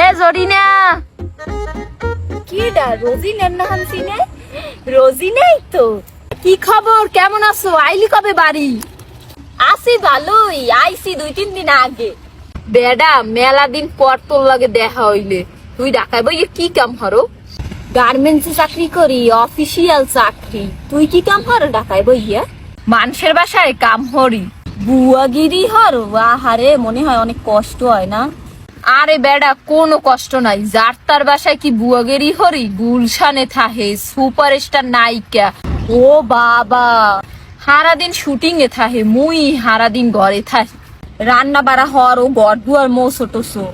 এ জরিনা। কি ডা রোজি নেন্না হানসিনে রোজি নেই তো। কি খবর? কেমন আছো? আইলি কবে বাড়ি? আসি ভালোই আইসি দুই তিন দিন আগে। বেডা, মেলা দিন পর তোর লাগে দেখা হইলে। তুই ঢাকায় বইয়ে কি কাম হরো? গার্মেন্টসে চাকরি করি, অফিসিয়াল চাকরি। তুই কি কাম হর ঢাকায় বইয়া? মানুষের বাসায় কাম হরি। বুয়াগিরি হর? আহারে, মনে হয় অনেক কষ্ট হয় না? আরে বেডা, কোনো কষ্ট নাই। যার তার বাসায় কি বুয়াগেরি হরি? গুলশানে থাহে, সুপারস্টার নায়িকা। ও বাবা, সারাদিন শুটিং এ থাহে, মুই সারাদিন ঘরে থাকি। রান্না বাড়া হর ও গড়দুয়ার মো ছোট সো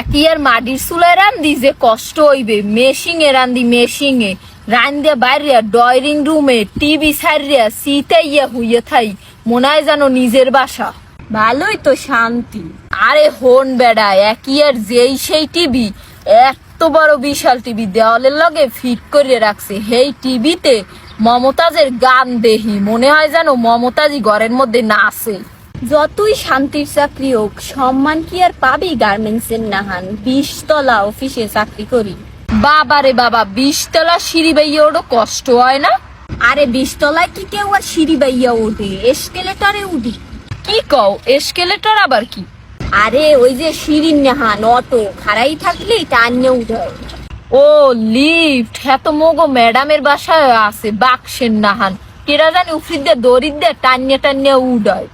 একই আর মাটির চুলায় রান্ধি যে কষ্ট হইবে মেশিং এ রান্ধি মেশিং এ রান্ধে বাইরে ডয়রিং রুমে, টিভি সারিয়া সিতাইয়া হইয়া থাই, মনে হয় যেন নিজের বাসা। ভালোই তো শান্তি। আরে হন বেড়া একই আর যেই সেই টিভি, এত বড় বিশাল টিভি দেওয়ালের লগে ফিট করে রাখছে। হেই টিভিতে মমতাজের গান দেহি, মনে হয় যেন মমতাজি ঘরের মধ্যে নাচে যতই শান্তির চাকরি হোক, সম্মান কি আর পাবি গার্মেন্টসের নাহান? বিশ তলা অফিসে চাকরি করি। বাবা রে বাবা, বিশতলা সিঁড়ি বাইয়ে ওরও কষ্ট হয় না? আরে বিশ তলায় কি কেউ আর সিঁড়ি বাইয়া উঠে এসকেলেটারে উঠি। কি কও এসকেলেটর আবার কি? আরে ওই যে সিঁড়ির নাহান অটো খাড়াই থাকলেই টান্নে উঠায় ও লিফট। হ্যাঁ তো মোগো ম্যাডামের বাসায় আছে বাক্সের নাহান। কেরা জানি উফরিদ দিয়ে টানিয়ে টানিয়ে উডায়।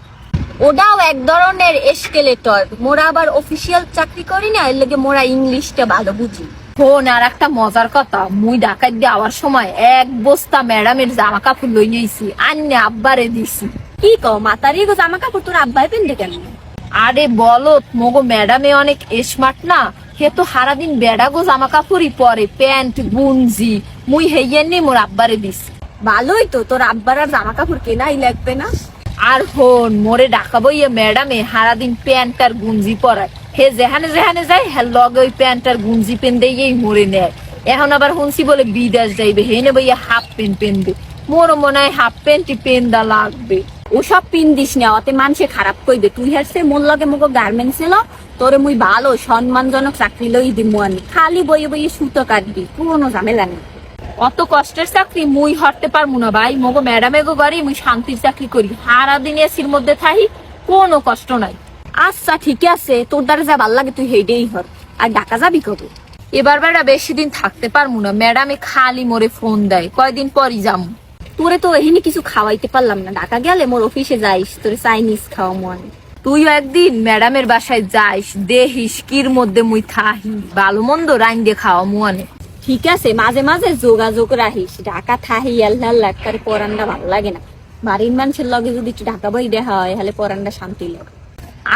ওটাও এক ধরনের এসকেলেটর মোরা আবার অফিসিয়াল চাকরি করি না এর লগে মোরা ইংলিশটা ভালো বুঝি। ফোন আর একটা মজার কথা মুই ডাকাত দিয়ে আওয়ার সময় এক বস্তা ম্যাডামের জামা কাপড় লই নিয়েছি আন্নে আব্বারে দিছি। কি কও মাতারি গো জামা কাপড় তোর আব্বাই পেনতে কেন আরে বলো মোগো ম্যাডামে অনেক স্মার্ট না? হে তো সারাদিন বেড়াগো জামা কাপড়ই পরে প্যান্ট গুঞ্জি। মুই হেইয়ের নি মোর আব্বারে দিছি ভালোই তো তোর আব্বার আর জামা কাপড় কেনাই লাগবে না? আর হন মোরে ডাকাবো ইয়ে ম্যাডামে সারাদিন প্যান্ট আর গুঞ্জি পরায়। হে যেখানে যেখানে যায় হ্যাঁ লগে ওই প্যান্ট আর গুঞ্জি পেন দিয়েই মোরে নেয়। এখন আবার হুনসি বলে বিদেশ যাইবে হে নেবে ইয়ে হাফ প্যান্ট পেনবে। মোর মনে হয় হাফ প্যান্টই পেন্দা লাগবে। ওসব পিন দিস না, অতে মানুষে খারাপ কইবে। তুই হাসছে মোর লগে মুগো গার্মেন্টস এলো তোরে মুই ভালো সম্মানজনক চাকরি লই দিমু আমি। খালি বইয়ে বইয়ে সুতো কাটবি, কোনো ঝামেলা নেই। অত কষ্টের চাকরি মুই হরতে পারব না ভাই। মগো ম্যাডামে গো গাড়ি মুই শান্তির চাকরি করি। সারা দিন এসির মধ্যে থাকি কোনো কষ্ট নাই। আচ্ছা ঠিক আছে, তোর দ্বারা যা ভালো লাগে তুই হেডেই হর। আর ঢাকা যাবি কবে? এবার বেড়া বেশি দিন থাকতে পারব না। ম্যাডামে খালি মোরে ফোন দেয়, কয়দিন পরই যাব তোরে তো এহিনি কিছু খাওয়াইতে পারলাম না। ঢাকা গেলে মোর অফিসে যাইস, তোরে চাইনিজ খাওয়া মনে তুইও একদিন ম্যাডামের বাসায় যাইস দেহিস কির মধ্যে মুই থাহি ভালো মন্দ রাইন দিয়ে খাওয়া মুয়ানে ঠিক আছে, মাঝে মাঝে যোগাযোগ রাখিস। ঢাকা থাহি, আল্লাহ আল্লাহ লাগার পরানটা ভালো লাগে না। বাড়ির মানুষের লগে যদি একটু ঢাকা বই দেখা হয়, তাহলে পরানটা শান্তি লাগে।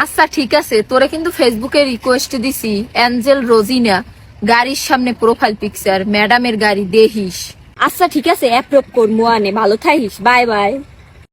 আচ্ছা ঠিক আছে, তোরে কিন্তু ফেসবুকে রিকোয়েস্ট দিছি অ্যাঞ্জেল রোজিনা গাড়ির সামনে প্রোফাইল পিকচার ম্যাডামের গাড়ি দেহিস আচ্ছা ঠিক আছে অ্যাপ্রুভ করব আনে। ভালো থাকিস বাই বাই